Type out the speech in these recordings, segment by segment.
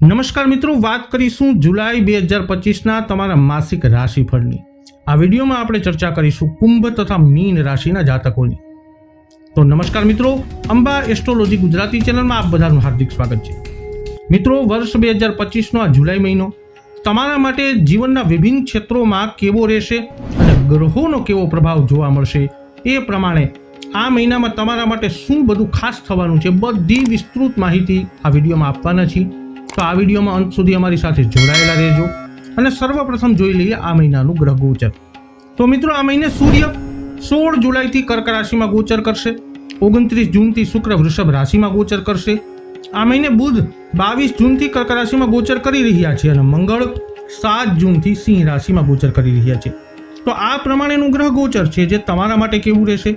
નમસ્કાર મિત્રો, વાત કરીશું જુલાઈ બે હજાર પચીસના તમારા માસિક રાશિફળની. આ વિડીયોમાં આપણે ચર્ચા કરીશું કુંભ તથા મીન રાશિના જાતકોની. તો નમસ્કાર મિત્રો, અંબા એસ્ટ્રોલોજી ગુજરાતી ચેનલમાં આપ બધાનું હાર્દિક સ્વાગત છે. મિત્રો, વર્ષ બે હજાર પચીસનો આ જુલાઈ મહિનો તમારા માટે જીવનના વિભિન્ન ક્ષેત્રોમાં કેવો રહેશે અને ગ્રહોનો કેવો પ્રભાવ જોવા મળશે એ પ્રમાણે આ મહિનામાં તમારા માટે શું બધું ખાસ થવાનું છે બધી વિસ્તૃત માહિતી આ વિડીયોમાં આપવાના છીએ. તો આ વિડીયોમાં અંત સુધી અમારી સાથે જોડાયેલા રહેજો અને સર્વપ્રથમ જોઈ લઈએ આ મહિનાનું ગ્રહ ગોચર. તો મિત્રો, આ મહિને સૂર્ય સોળ જુલાઈથી કર્ક રાશિમાં ગોચર કરશે, ઓગણત્રીસ જૂનથી શુક્ર વૃષભ રાશિમાં ગોચર કરશે. આ મહિને બુધ બાવીસ જૂનથી કર્ક રાશિમાં ગોચર કરી રહ્યા છે અને મંગળ સાત જૂનથી સિંહ રાશિમાં ગોચર કરી રહ્યા છે. તો આ પ્રમાણેનું ગ્રહ ગોચર છે જે તમારા માટે કેવું રહેશે?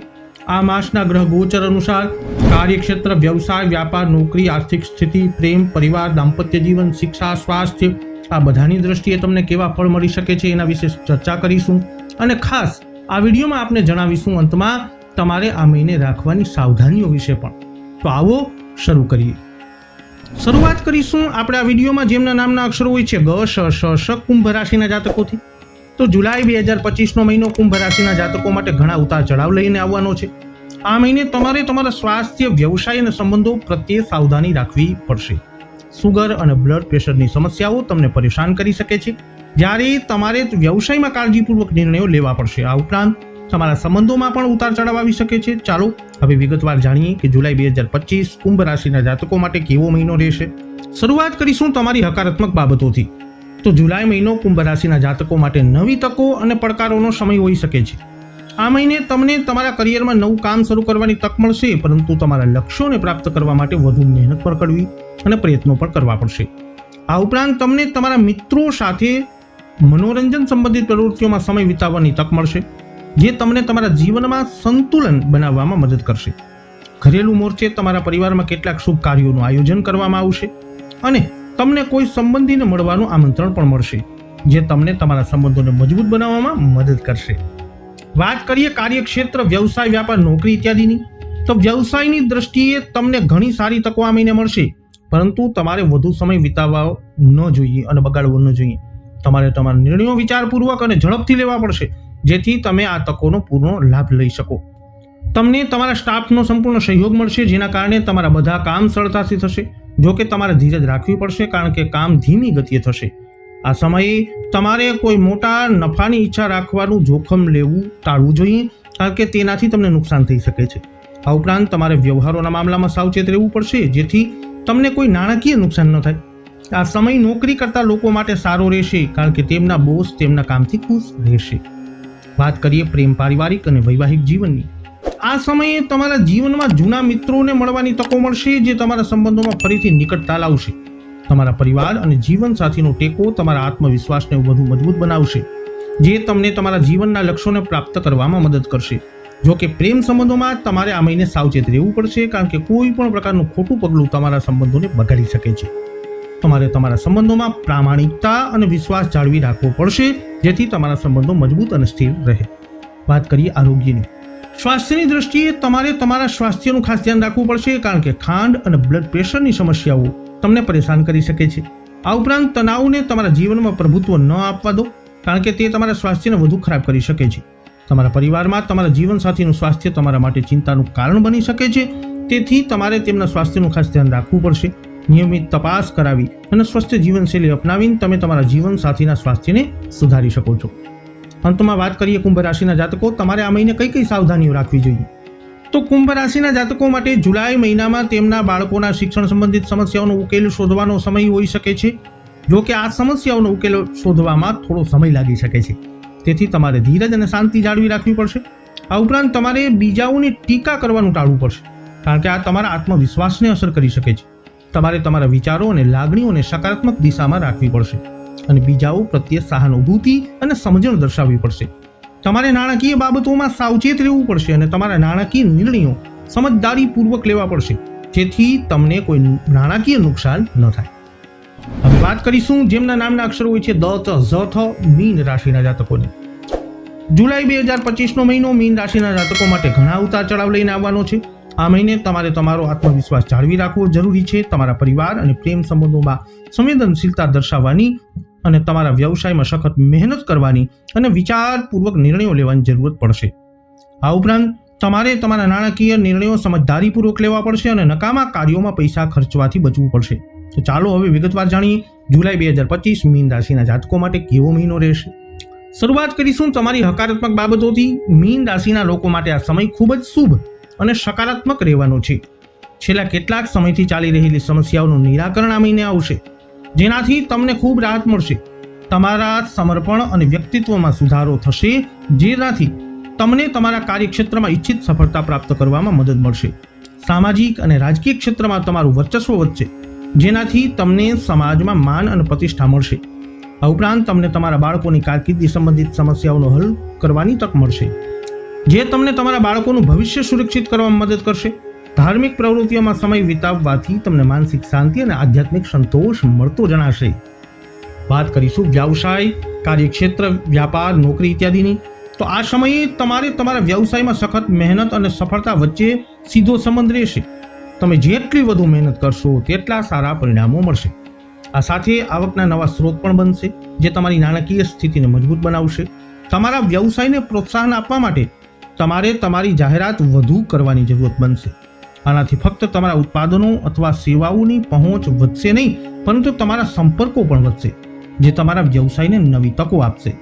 આ માસના ગ્રહ ગોચર અનુસાર કાર્યક્ષેત્ર, વ્યવસાય, વ્યાપાર, નોકરી, આર્થિક સ્થિતિ, પ્રેમ, પરિવાર, દાંપત્ય જીવન, શિક્ષા, સ્વાસ્થ્ય, આ બધાની દ્રષ્ટિએ તમને કેવા ફળ મળી શકે છે એના વિશે ચર્ચા કરીશું. અને ખાસ આ વિડીયોમાં આપને જણાવીશું અંતમાં તમારે આ મહિને રાખવાની સાવધાનીઓ વિશે પણ. તો આવો શરૂ કરીએ. શરૂઆત કરીશું આપણે આ વિડીયોમાં, જેમના નામના અક્ષરો હોય છે, ગ, શ શ શ, કુંભ રાશિના જાતકોથી. તો જુલાઈ બે હજાર પચીસનો મહિનો કુંભ રાશિના જાતકો માટે ઘણા ઉતાર ચઢાવ લઈને આવવાનો છે. આ મહિને તમારે તમારા સ્વાસ્થ્ય, વ્યવસાય અને સંબંધો પ્રત્યે સાવધાની રાખવી પડશે. સુગર અને બ્લડ પ્રેશરની સમસ્યાઓ તમને પરેશાન કરી શકે છે. જ્યારે તમારે વ્યવસાયમાં કાળજીપૂર્વક નિર્ણયો લેવા પડશે. આ ઉપરાંત તમારા સંબંધોમાં પણ ઉતાર ચઢાવ આવી શકે છે. ચાલો હવે વિગતવાર જાણીએ કે જુલાઈ બે હજાર પચીસ કુંભ રાશિના જાતકો માટે કેવો મહિનો રહેશે. શરૂઆત કરીશું તમારી હકારાત્મક બાબતોથી. તો જુલાઈ મહિનો કુંભ રાશિના જાતકો માટે નવી તકો અને પડકારોનો સમય હોઈ શકે છે. આ મહિને તમને તમારા કરિયરમાં નવું કામ શરૂ કરવાની તક મળશે, પરંતુ તમારા લક્ષ્યોને પ્રાપ્ત કરવા માટે વધુ મહેનત પણ કરવી અને પ્રયત્નો પણ કરવા પડશે. આ ઉપરાંત તમને તમારા મિત્રો સાથે મનોરંજન સંબંધિત પ્રવૃત્તિઓમાં સમય વિતાવવાની તક મળશે, જે તમને તમારા જીવનમાં સંતુલન બનાવવામાં મદદ કરશે. ઘરેલું મોરચે તમારા પરિવારમાં કેટલાક શુભ કાર્યોનું આયોજન કરવામાં આવશે અને તમને કોઈ સંબંધીને મળવાનું આમંત્રણ પણ મળશે, જે તમને તમારા સંબંધોને મજબૂત બનાવવામાં મદદ કરશે. વાત કરીએ કાર્યક્ષેત્ર, વ્યવસાય, વ્યાપાર, નોકરી ઇત્યાદિની. તો વ્યવસાયની દ્રષ્ટિએ તમને ઘણી સારી તકો આ મહિને મળશે, પરંતુ તમારે વધુ સમય વિતાવવા ન જોઈએ અને બગાડવો ન જોઈએ. તમારે તમારા નિર્ણયો વિચારપૂર્વક અને ઝડપથી લેવા પડશે, જેથી તમે આ તકોનો પૂર્ણ લાભ લઈ શકો. તમને તમારા સ્ટાફનો સંપૂર્ણ સહયોગ મળશે, જેના કારણે તમારા બધા કામ સરળતાથી થશે. જો કે તમારે ધીરજ રાખવી પડશે કારણ કે કામ ધીમી ગતિએ થશે. આ સમયે તમારે કોઈ મોટા નફાની ઈચ્છા રાખવાનું જોખમ લેવું ટાળવું જોઈએ કારણ કે તેનાથી તમને નુકસાન થઈ શકે છે. આ ઉપરાંત તમારે વ્યવહારોના મામલામાં સાવચેત રહેવું પડશે, જેથી તમને કોઈ નાણાકીય નુકસાન ન થાય. આ સમય નોકરી કરતા લોકો માટે સારો રહેશે કારણ કે તેમના બોસ તેમના કામથી ખુશ રહેશે. વાત કરીએ પ્રેમ પારિવારિક અને વૈવાહિક જીવનની. આ સમયે તમારા જીવનમાં જૂના મિત્રોને મળવાની તકો મળશે, જે તમારા સંબંધોમાં ફરીથી નિકટતા લાવશે તમારા પરિવાર અને જીવનસાથીનો ટેકો તમારા આત્મવિશ્વાસને વધુ મજબૂત બનાવશે, જે તમને તમારા જીવનના લક્ષ્યોને પ્રાપ્ત કરવામાં મદદ કરશે. જો કે પ્રેમ સંબંધોમાં તમારે આ મહિને સાવચેત રહેવું પડશે, કારણ કે કોઈ પણ પ્રકારનું ખોટું પગલું તમારા સંબંધોને બગાડી શકે છે. તમારે તમારા સંબંધોમાં પ્રામાણિકતા અને વિશ્વાસ જાળવી રાખવો પડશે, જેથી તમારા સંબંધો મજબૂત અને સ્થિર રહે. વાત કરીએ આરોગ્યની. સ્વાસ્થ્યની દ્રષ્ટિએ તમારે તમારા સ્વાસ્થ્યનું ખાસ ધ્યાન રાખવું પડશે, કારણ કે ખાંડ અને બ્લડ પ્રેશરની સમસ્યાઓ તમને પરેશાન કરી શકે છે. આ ઉપરાંત તણાવને તમારા જીવનમાં પ્રભુત્વ ન આપવા દો, કારણ કે તે તમારા સ્વાસ્થ્યને વધુ ખરાબ કરી શકે છે. તમારા પરિવારમાં તમારા જીવનસાથીનું સ્વાસ્થ્ય તમારા માટે ચિંતાનું કારણ બની શકે છે. તેથી તમારે તેમના સ્વાસ્થ્યનું ખાસ ધ્યાન રાખવું પડશે. નિયમિત તપાસ કરાવી અને સ્વસ્થ જીવનશૈલી અપનાવીને તમે તમારા જીવનસાથીના સ્વાસ્થ્યને સુધારી શકો છો. અંતમાં વાત કરીએ કુંભ રાશિના જાતકો, તમારે આ મહિને કઈ કઈ સાવધાનીઓ રાખવી જોઈએ? તો કુંભ રાશિના જાતકો માટે જુલાઈ મહિનામાં તેમના બાળકોના શિક્ષણ સંબંધિત સમસ્યાઓનો ઉકેલ શોધવાનો સમય હોઈ શકે છે. જો કે આ સમસ્યાઓનો ઉકેલ શોધવામાં થોડો સમય લાગી શકે છે. તેથી તમારે ધીરજ અને શાંતિ જાળવી રાખવી પડશે. આ ઉપરાંત તમારે બીજાઓની ટીકા કરવાનું ટાળવું પડશે, કારણ કે આ તમારા આત્મવિશ્વાસને અસર કરી શકે છે. તમારે તમારા વિચારો અને લાગણીઓને સકારાત્મક દિશામાં રાખવી પડશે. અને બીજાઓ પ્રત્યે સહાનુભૂતિ અને સમજણ દર્શાવવી પડશે. તમારે નાણાકીય બાબતોમાં સાવચેત રહેવું પડશે અને તમારા નાણાકીય નિર્ણયો સમજદારીપૂર્વક લેવા પડશે, જેથી તમને કોઈ નાણાકીય નુકસાન ન થાય. હવે વાત કરીશું જેમના નામના અક્ષરો હોય છે દ ચ ઝ થ મીન રાશિના જાતકોને. જુલાઈ બે હજાર પચીસનો મહિનો મીન રાશિના જાતકો માટે ઘણા ઉતાર ચઢાવ લઈને આવવાનો છે. આ મહિને તમારે તમારો આત્મવિશ્વાસ જાળવી રાખવો જરૂરી છે. તમારા પરિવાર અને પ્રેમ સંબંધોમાં સંવેદનશીલતા દર્શાવવાની અને તમારા વ્યવસાયમાં સખત મહેનત કરવાની અને વિચારપૂર્વક નિર્ણયો લેવાની જરૂરત પડશે. આ ઉપરાંત તમારે તમારા નાણાકીય નિર્ણયો સમજદારીપૂર્વક લેવા પડશે અને નકામા કાર્યોમાં પૈસા ખર્ચવાથી બચવું પડશે. તો ચાલો હવે વિગતવાર જાણીએ જુલાઈ બે હજાર પચીસ મીન રાશિના જાતકો માટે કેવો મહિનો રહેશે. શરૂઆત કરીશું તમારી હકારાત્મક બાબતોથી. મીન રાશિના લોકો માટે આ સમય ખૂબ જ શુભ અને સકારાત્મક રહેવાનો છે. છેલ્લા કેટલાક સમયથી ચાલી રહેલી સમસ્યાઓનું નિરાકરણ આ મહિને આવશે. જેનાથી તમને ખૂબ રાહત મળશે. તમારા સમર્પણ અને વ્યક્તિત્વમાં સુધારો થશે જેનાથી તમને તમારા કાર્યક્ષેત્રમાં ઈચ્છિત સફળતા પ્રાપ્ત કરવામાં મદદ મળશે. સામાજિક અને રાજકીય ક્ષેત્રમાં તમારું વર્ચસ્વ વધશે, જેનાથી તમને સમાજમાં માન અને પ્રતિષ્ઠા મળશે. આ ઉપરાંત તમને તમારા બાળકોની કારકિર્દી સંબંધિત સમસ્યાઓનો હલ કરવાની તક મળશે, જે તમને તમારા બાળકોનું ભવિષ્ય સુરક્ષિત કરવામાં મદદ કરશે. ધાર્મિક પ્રવૃત્તિઓમાં સમય વિતાવવાથી તમને માનસિક શાંતિ અને આધ્યાત્મિક સંતોષ મળતો જણાશે. વાત કરીશું વ્યવસાય, કાર્યક્ષેત્ર, વ્યાપાર, નોકરી ઇત્યાદિની. તો આ સમયે તમારે તમારા વ્યવસાયમાં સખત મહેનત અને સફળતા વચ્ચે સીધો સંબંધ રહેશે. તમે જેટલી વધુ મહેનત કરશો તેટલા સારા પરિણામો મળશે. આ સાથે આવકના નવા સ્ત્રોત પણ બનશે, જે તમારી નાણાકીય સ્થિતિને મજબૂત બનાવશે. તમારા વ્યવસાયને પ્રોત્સાહન આપવા માટે તમારે તમારી જાહેરાત વધુ કરવાની જરૂરત બનશે. આનાથી ફક્ત તમારા ઉત્પાદનો અથવા સેવાઓની પહોંચ વધશે નહીં, પરંતુ તમારા સંપર્કો પણ વધશે, જે તમારા વ્યવસાયને નવી તકો આપશે.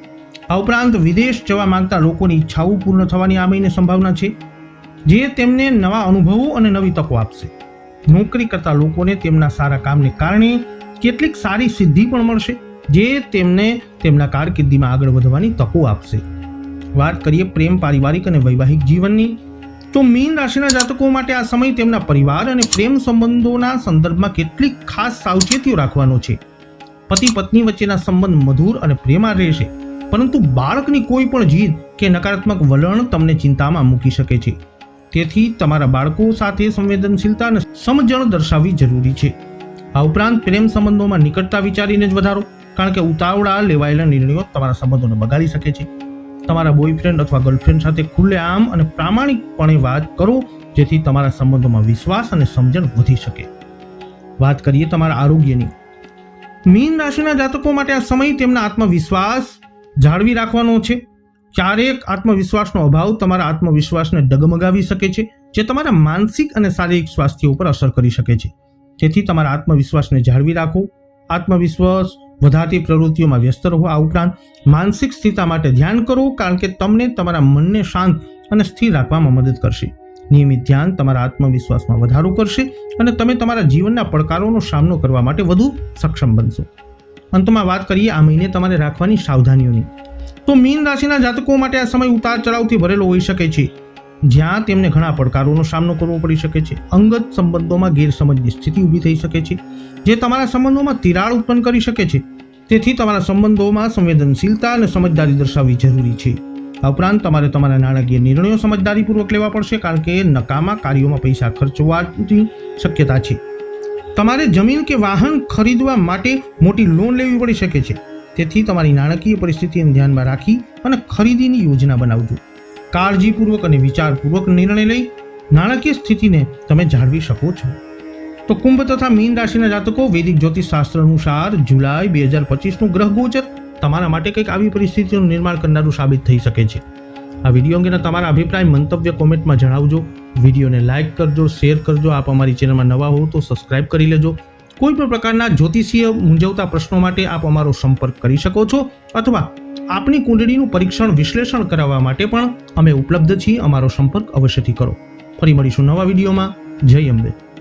આ ઉપરાંત વિદેશ જવા માંગતા લોકોની ઈચ્છાઓ પૂર્ણ થવાની આ મહિને સંભાવના છે, જે તેમને નવા અનુભવો અને નવી તકો આપશે. નોકરી કરતા લોકોને તેમના સારા કામને કારણે કેટલીક સારી સિદ્ધિ પણ મળશે, જે તેમને તેમના કારકિર્દીમાં આગળ વધવાની તકો આપશે. વાત કરીએ પ્રેમ, પારિવારિક અને વૈવાહિક જીવનની તો મીન રાશિના જાતકો માટે આ સમય તેમના પરિવાર અને પ્રેમ સંબંધોના સંદર્ભમાં કેટલીક ખાસ સાવચેતીઓ રાખવાનો છે. પતિ પત્ની વચ્ચેના સંબંધ મધુર અને પ્રેમાળ રહેશે, પરંતુ બાળકની કોઈ પણ જીદ કે નકારાત્મક વલણ તમને ચિંતામાં મૂકી શકે છે. તેથી તમારા બાળકો સાથે સંવેદનશીલતા અને સમજણ દર્શાવવી જરૂરી છે. આ ઉપરાંત પ્રેમ સંબંધોમાં નિકટતા વિચારીને જ વધારો, કારણ કે ઉતાવળા લેવાયેલા નિર્ણયો તમારા સંબંધોને બગાડી શકે છે. તમારા બોયફ્રેન્ડ અથવા ગર્લફ્રેન્ડ સાથે ખુલ્લેઆમ અને પ્રામાણિકપણે વાત કરો, જેથી તમારા સંબંધોમાં વિશ્વાસ અને સમજણ વધી શકે. વાત કરીએ તમારા આરોગ્યની. મીન રાશિના જાતકો માટે આ સમય તેમના આત્મવિશ્વાસ જાળવી રાખવાનો છે. ક્યારેક આત્મવિશ્વાસનો અભાવ તમારા આત્મવિશ્વાસને ડગમગાવી શકે છે, જે તમારા માનસિક અને શારીરિક સ્વાસ્થ્ય ઉપર અસર કરી શકે છે. તેથી તમારા આત્મવિશ્વાસને જાળવી રાખો. આત્મવિશ્વાસ વધારતી પ્રવૃત્તિઓમાં વ્યસ્ત રહો. આ ઉપરાંત માનસિક સ્થિરતા માટે ધ્યાન કરો, કારણ કે તમને તમારા મનને શાંત અને સ્થિર રાખવામાં મદદ કરશે. નિયમિત ધ્યાન તમારા આત્મવિશ્વાસમાં વધારો કરશે અને તમે તમારા જીવનના પડકારોનો સામનો કરવા માટે વધુ સક્ષમ બનશો. અંતમાં વાત કરીએ આ મહિને તમારે રાખવાની સાવધાનીઓની. તો મીન રાશિના જાતકો માટે આ સમય ઉતાર ચઢાવથી ભરેલો હોઈ શકે છે. જ્યાં તેમને ઘણા પડકારોનો સામનો કરવો પડી શકે છે. અંગત સંબંધોમાં ગેરસમજની સ્થિતિ ઊભી થઈ શકે છે, જે તમારા સંબંધોમાં તિરાડ ઉત્પન્ન કરી શકે છે. તેથી તમારા સંબંધોમાં સંવેદનશીલતા અને સમજદારી દર્શાવવી જરૂરી છે. આ ઉપરાંત તમારે તમારા નાણાકીય નિર્ણયો સમજદારીપૂર્વક લેવા પડશે, કારણ કે નકામા કાર્યોમાં પૈસા ખર્ચવાની શક્યતા છે. તમારે જમીન કે વાહન ખરીદવા માટે મોટી લોન લેવી પડી શકે છે. તેથી તમારી નાણાકીય પરિસ્થિતિને ધ્યાનમાં રાખી અને ખરીદીની યોજના બનાવજો. કાળજીપૂર્વક અને વિચારપૂર્વક નિર્ણય લઈ નાણાકીય સ્થિતિને તમે જાળવી શકો છો. તો કુંભ તથા મીન રાશિના જાતકો વૈદિક જ્યોતિષ શાસ્ત્ર અનુસાર જુલાઈ બે હજાર પચીસનું ગ્રહ ગોચર તમારા માટે કંઈક આવી પરિસ્થિતિનું નિર્માણ કરનારું સાબિત થઈ શકે છે. આ વીડિયો અંગેના તમારા અભિપ્રાય મંતવ્ય કોમેન્ટમાં જણાવજો. વિડીયોને લાઇક કરજો, શેર કરજો. આપ અમારી ચેનલમાં નવા હો તો સબસ્ક્રાઇબ કરી લેજો. કોઈ પણ પ્રકારના જ્યોતિષીય મૂંઝવતા પ્રશ્નો માટે આપ અમારો સંપર્ક કરી શકો છો અથવા આપની કુંડળીનું પરીક્ષણ વિશ્લેષણ કરાવવા માટે પણ અમે ઉપલબ્ધ છીએ. અમારો સંપર્ક અવશ્યથી કરો. ફરી મળીશું નવા વિડીયોમાં. જય અંબે.